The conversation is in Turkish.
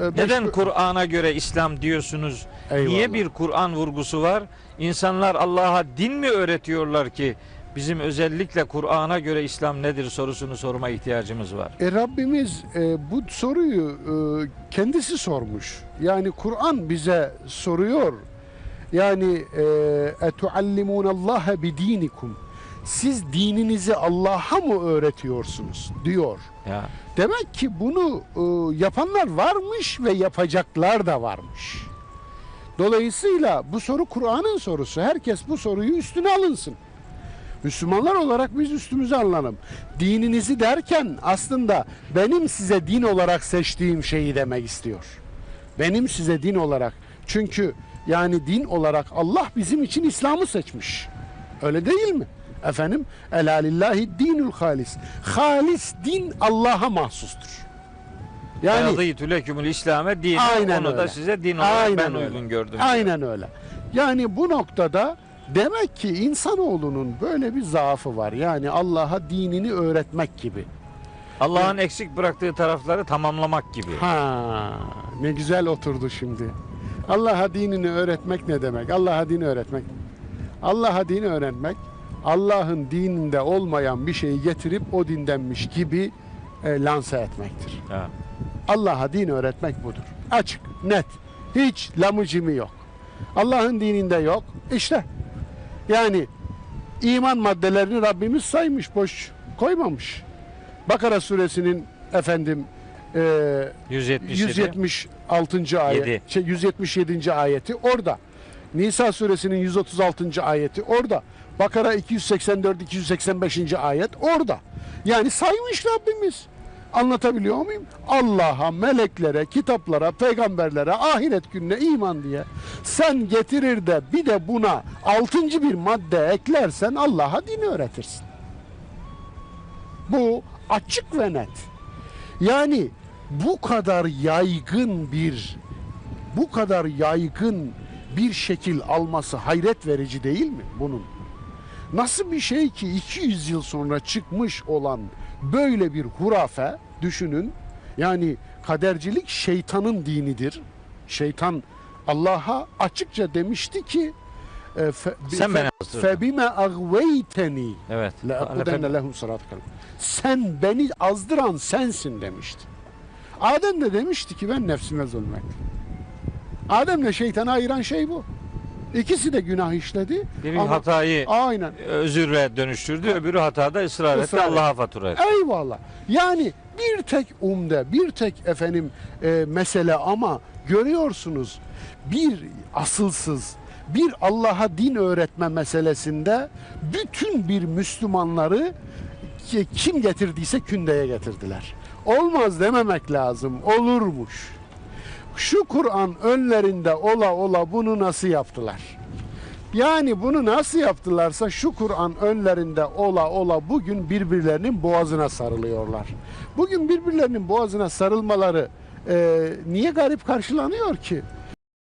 e, beş- Neden Kur'an'a göre İslam diyorsunuz? Eyvallah. Niye bir Kur'an vurgusu var? İnsanlar Allah'a din mi öğretiyorlar ki bizim özellikle Kur'an'a göre İslam nedir sorusunu sorma ihtiyacımız var. E, Rabbimiz e, bu soruyu e, kendisi sormuş. Yani Kur'an bize soruyor. Yani etuallimunallaha bidinikum. Siz dininizi Allah'a mı öğretiyorsunuz diyor. Ya Demek ki bunu e, yapanlar varmış ve yapacaklar da varmış. Dolayısıyla bu soru Kur'an'ın sorusu. Herkes bu soruyu üstüne alınsın. Müslümanlar olarak biz üstümüze alınalım. Dininizi derken aslında benim size din olarak seçtiğim şeyi demek istiyor. Benim size din olarak. Çünkü yani din olarak Allah bizim için İslam'ı seçmiş. Öyle değil mi? Efendim, Ela lillahi dinul halis. Halis din Allah'a mahsustur. Yani Raditu lekümül İslam'e din. Aynen Onu da öyle. size din olarak Aynen ben öyle. uygun gördüm. Aynen öyle. Yani bu noktada demek ki insanoğlunun böyle bir zaafı var. Yani Allah'a dinini öğretmek gibi. Allah'ın eksik bıraktığı tarafları tamamlamak gibi. Ha, ne güzel oturdu şimdi. Allah'a dinini öğretmek ne demek? Allah'a dini öğretmek. Allah'a dini öğretmek, Allah'ın dininde olmayan bir şeyi getirip o dindenmiş gibi e, lanse etmektir. Allah'a din öğretmek budur. Açık, net. Hiç lamıcımı yok. Allah'ın dininde yok. İşte yani iman maddelerini Rabbimiz saymış, boş koymamış. Bakara suresinin efendim e, 177. 176. ayet, şey 177. ayeti orada. Nisa suresinin 136. ayeti orada. Bakara 284 285. ayet orada. Yani saymış Rabbimiz. Anlatabiliyor muyum? Allah'a, meleklere, kitaplara, peygamberlere, ahiret gününe iman diye. Sen getirir de bir de buna altıncı bir madde eklersen Allah'a din öğretirsin. Bu açık ve net. Yani bu kadar yaygın bir bu kadar yaygın bir şekil alması hayret verici değil mi bunun? Nasıl bir şey ki 200 yıl sonra çıkmış olan böyle bir hurafe düşünün. Yani kadercilik şeytanın dinidir. Şeytan Allah'a açıkça demişti ki e, fe, sen beni febime evet. sen beni azdıran sensin demişti. Adem de demişti ki ben nefsime zulmettim. Adem'le şeytanı ayıran şey bu. İkisi de günah işledi. Biri ama- hatayı Aynen. özürle dönüştürdü, öbürü hatada ısrar etti, Israr etti. Allah'a fatura etti. Eyvallah. Yani bir tek umde, bir tek efendim e, mesele ama görüyorsunuz bir asılsız, bir Allah'a din öğretme meselesinde bütün bir Müslümanları ki- kim getirdiyse kündeye getirdiler. Olmaz dememek lazım, olurmuş. Şu Kur'an önlerinde ola ola bunu nasıl yaptılar? Yani bunu nasıl yaptılarsa şu Kur'an önlerinde ola ola bugün birbirlerinin boğazına sarılıyorlar. Bugün birbirlerinin boğazına sarılmaları e, niye garip karşılanıyor ki?